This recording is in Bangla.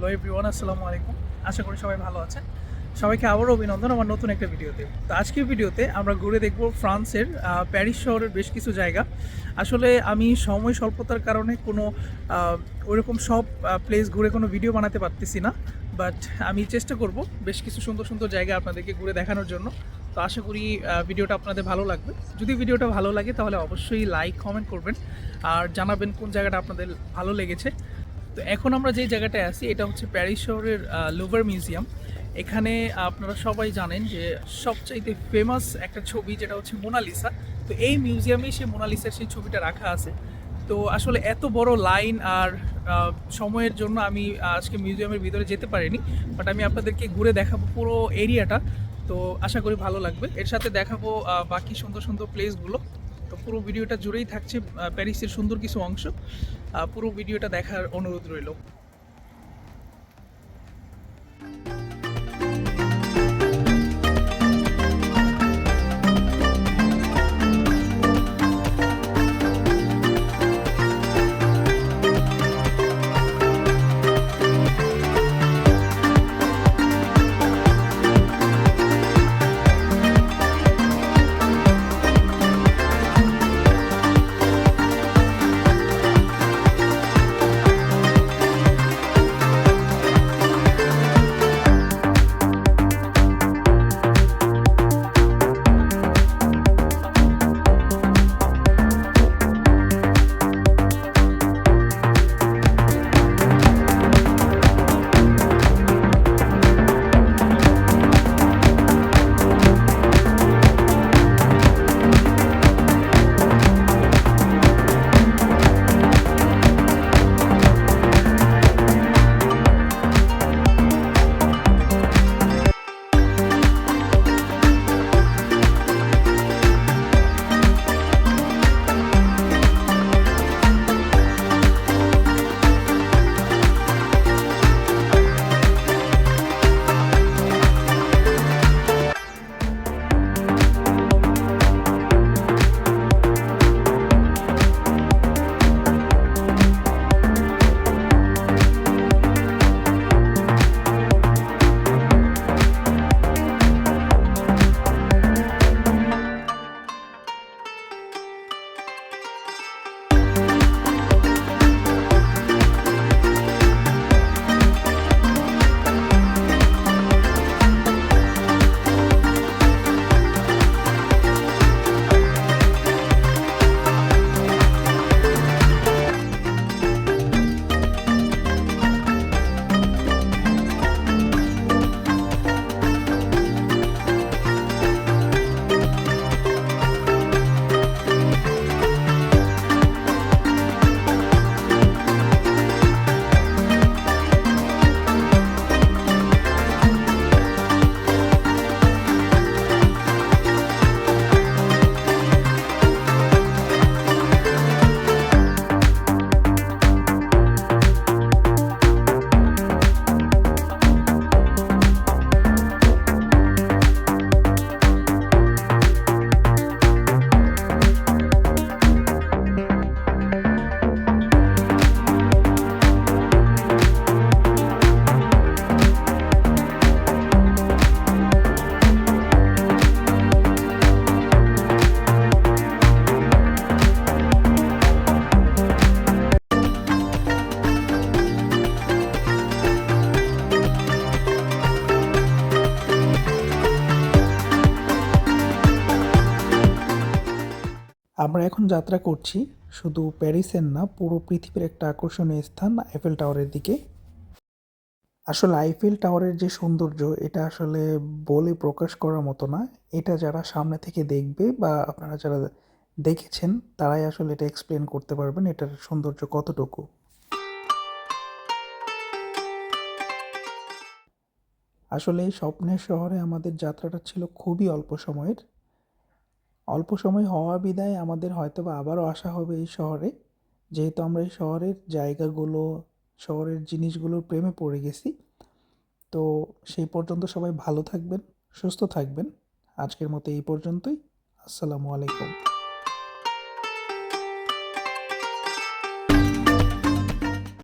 হ্যালো এভরিওয়ান, আসসালামু আলাইকুম। আশা করি সবাই ভালো আছেন। সবাইকে আবারও অভিনন্দন আমার নতুন একটা ভিডিওতে। তো আজকের ভিডিওতে আমরা ঘুরে দেখব ফ্রান্সের প্যারিস শহরের বেশ কিছু জায়গা। আসলে আমি সময় স্বল্পতার কারণে কোনো ওইরকম সব প্লেস ঘুরে কোনো ভিডিও বানাতে পারতেছি না। বাট আমি চেষ্টা করব বেশ কিছু সুন্দর সুন্দর জায়গা আপনাদেরকে ঘুরে দেখানোর জন্য। তো আশা করি ভিডিওটা আপনাদের ভালো লাগবে। যদি ভিডিওটা ভালো লাগে তাহলে অবশ্যই লাইক কমেন্ট করবেন। আর জানাবেন কোন জায়গাটা আপনাদের ভালো লেগেছে। তো এখন আমরা যে জায়গাটায় আছি, এটা হচ্ছে প্যারিস শহরের লুভার মিউজিয়াম। এখানে আপনারা সবাই জানেন যে সবচাইতে ফেমাস একটা ছবি যেটা হচ্ছে মোনালিসা। তো এই মিউজিয়ামেই সে মোনালিসার সেই ছবিটা রাখা আছে। তো আসলে এত বড় লাইন আর সময়ের জন্য আমি আজকে মিউজিয়ামের ভিতরে যেতে পারিনি, বাট আমি আপনাদেরকে ঘুরে দেখাবো পুরো এরিয়াটা। তো আশা করি ভালো লাগবে। এর সাথে দেখাবো বাকি সুন্দর সুন্দর প্লেসগুলো তো পুরো ভিডিওটা জুড়েই থাকছে প্যারিসের সুন্দর কিছু অংশ। পুরো ভিডিওটা দেখার অনুরোধ রইল। আমরা এখন যাত্রা করছি শুধু প্যারিসের না, পুরো পৃথিবীর একটা আকর্ষণীয় স্থান আইফেল টাওয়ারের দিকে। আসলে আইফেল টাওয়ারের যে সৌন্দর্য, এটা আসলে বলে প্রকাশ করার মতো না। এটা যারা সামনে থেকে দেখবে বা আপনারা যারা দেখেছেন, তারাই আসলে এটা এক্সপ্লেন করতে পারবেন এটার সৌন্দর্য কতটুকু। আসলে এই স্বপ্নের শহরে আমাদের যাত্রাটা ছিল খুবই অল্প সময়ের। অল্প সময় হওয়া বিদায় আমাদের হয়তো বা আবারও আসা হবে এই শহরে। যেহেতু আমরা এই শহরের জায়গাগুলো, শহরের জিনিসগুলোর প্রেমে পড়ে গেছি। তো সেই পর্যন্ত সবাই ভালো থাকবেন, সুস্থ থাকবেন। আজকের মতো এই পর্যন্তই। আসসালামু আলাইকুম।